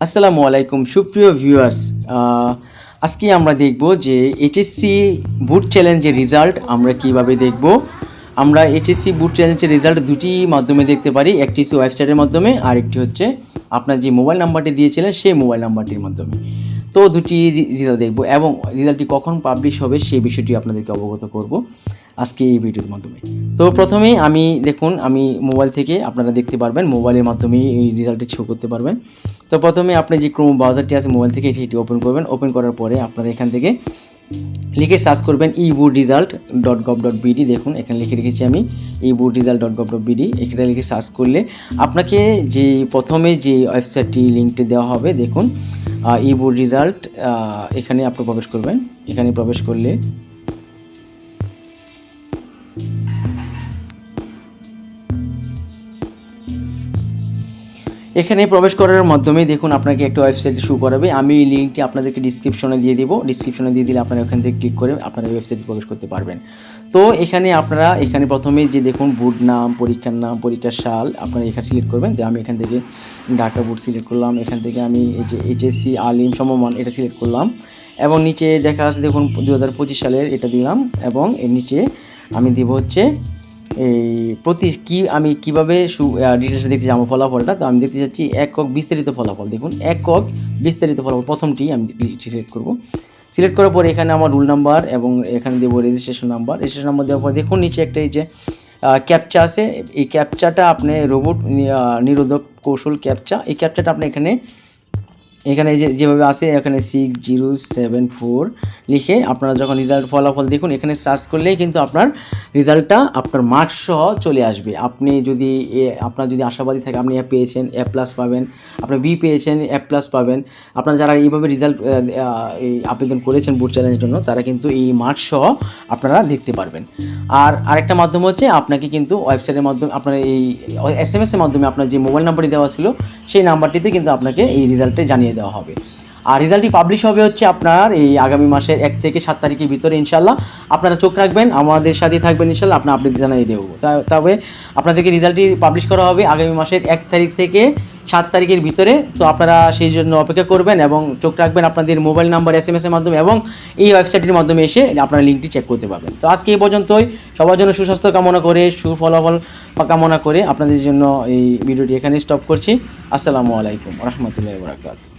আসসালামু আলাইকুম, সুপ্রিয় ভিউয়ার্স আজকে আমরা দেখব যে এইচএসসি বুট চ্যালেঞ্জের রেজাল্ট আমরা কীভাবে দেখব। আমরা এইচএসসি বুট চ্যালেঞ্জের রেজাল্ট দুটি মাধ্যমে দেখতে পারি, একটি হচ্ছে ওয়েবসাইটের মাধ্যমে আর একটি হচ্ছে আপনার যে মোবাইল নাম্বারটি দিয়েছিলেন সেই মোবাইল নাম্বারটির মাধ্যমে। তো দুটি রেজাল্ট দেখব এবং রেজাল্টটি কখন পাবলিশ হবে সেই বিষয়টি আপনাদেরকে অবগত করব আজকে এই ভিডিওর মাধ্যমে। তো প্রথমেই আমি দেখুন, আমি মোবাইল থেকে আপনারা দেখতে পারবেন মোবাইলের মাধ্যমে এই রেজাল্টটি শো করতে পারবেন। তো প্রথমে আপনি যে ক্রোম ব্রাউজারটি আছে মোবাইল থেকে এটি ওপেন করবেন। ওপেন করার পরে আপনারা এখান থেকে লিখে সার্চ করবেন E boot result dot gov dot BD দেখুন, এখানে লিখে রেখেছি আমি E boot result dot gov dot BD এখানে লিখে সার্চ করলে আপনাকে যে প্রথমে যে ওয়েবসাইটটি লিঙ্কটি দেওয়া হবে, দেখুন ই বুট রিজাল্ট এখানে আপনি প্রবেশ করবেন। এখানে প্রবেশ করলে এখানে প্রবেশ করার মাধ্যমে দেখুন আপনাকে একটা ওয়েবসাইট শু করাবে। আমি এই লিঙ্কটি আপনাদেরকে ডিসক্রিপশনে দিয়ে দিব। ডিসক্রিপশনে দিয়ে দিলে আপনারা ওখান থেকে ক্লিক করে আপনারা ওয়েবসাইটে প্রবেশ করতে পারবেন। তো এখানে আপনারা এখানে প্রথমে যে দেখুন বুট নাম, পরীক্ষার নাম, পরীক্ষার সাল আপনারা এখানে সিলেক্ট করবেন। তো আমি এখান থেকে ঢাকা বুট সিলেক্ট করলাম। এখান থেকে আমি এই যে এইচএসসি আলিম, সমমান এটা সিলেক্ট করলাম। এবং নিচে দেখা আছে দেখুন দু হাজার পঁচিশ সালের এটা দিলাম। এবং এর নিচে আমি দিব হচ্ছে এই প্রতি কী আমি কীভাবে ডিটেলসটা দেখতে যাব ফলাফলটা? তো আমি দেখতে চাচ্ছি একক বিস্তারিত ফলাফল। দেখুন, একক বিস্তারিত ফলাফল, প্রথমটি আমি সিলেক্ট করব। সিলেক্ট করার পরে এখানে আমার রুল নাম্বার এবং এখানে দেবো রেজিস্ট্রেশন নাম্বার রেজিস্ট্রেশন নাম্বার দেওয়ার পর দেখুন, নিচে একটা এই যে ক্যাপচা আছে। এই ক্যাপচাটা আপনি রোবট নিরোধক কৌশল ক্যাপচা এই ক্যাপচাটা আপনি এখানে এখানে যে যেভাবে আসে এখানে সিক্স জিরো সেভেন ফোর লিখে আপনারা যখন রেজাল্ট ফলাফল দেখুন, এখানে সার্চ করলেই কিন্তু আপনার রেজাল্টটা আপনার মার্কস সহ চলে আসবে। আপনি যদি আপনার যদি আশাবাদী থাকে, আপনি এ পেয়েছেন এ প্লাস পাবেন, আপনি বি পেয়েছেন এ প্লাস পাবেন। আপনারা যারা এইভাবে রেজাল্ট এই আবেদন করেছেন বুট চ্যালেঞ্জের জন্য, তারা কিন্তু এই মার্কস সহ আপনারা দেখতে পারবেন। আর আরেকটা মাধ্যম হচ্ছে, আপনাকে কিন্তু ওয়েবসাইটের মাধ্যমে, আপনার এই এস এম এসের মাধ্যমে আপনার যে মোবাইল নাম্বারটি দেওয়া ছিল, সেই নাম্বারটিতে কিন্তু আপনাকে এই রেজাল্টে জানিয়ে দেওয়া হবে। আর রেজাল্টটি পাবলিশ হবে হচ্ছে আপনার এই আগামী মাসের এক থেকে সাত তারিখের ভিতরে ইনশাল্লাহ আপনারা চোখ রাখবেন, আমাদের সাথে থাকবেন ইনশাল্লাহ আপনার আপডেট জানিয়ে দেবো। তবে আপনাদেরকে রেজাল্টটি পাবলিশ করা হবে আগামী মাসের এক তারিখ থেকে সাত তারিখের ভিতরে। তো আপনারা সেই জন্য অপেক্ষা করবেন এবং চোখ রাখবেন আপনাদের মোবাইল নাম্বার এস এম এসের মাধ্যমে এবং এই ওয়েবসাইটের মাধ্যমে এসে আপনারা লিঙ্কটি চেক করতে পারবেন। তো আজকে এই পর্যন্তই। সবার জন্য সুস্বাস্থ্য কামনা করে, সুফলাফল কামনা করে আপনাদের জন্য এই ভিডিওটি এখানে স্টপ করছি। আসসালামু আলাইকুম, রহমতুল্লাহ বরাকাত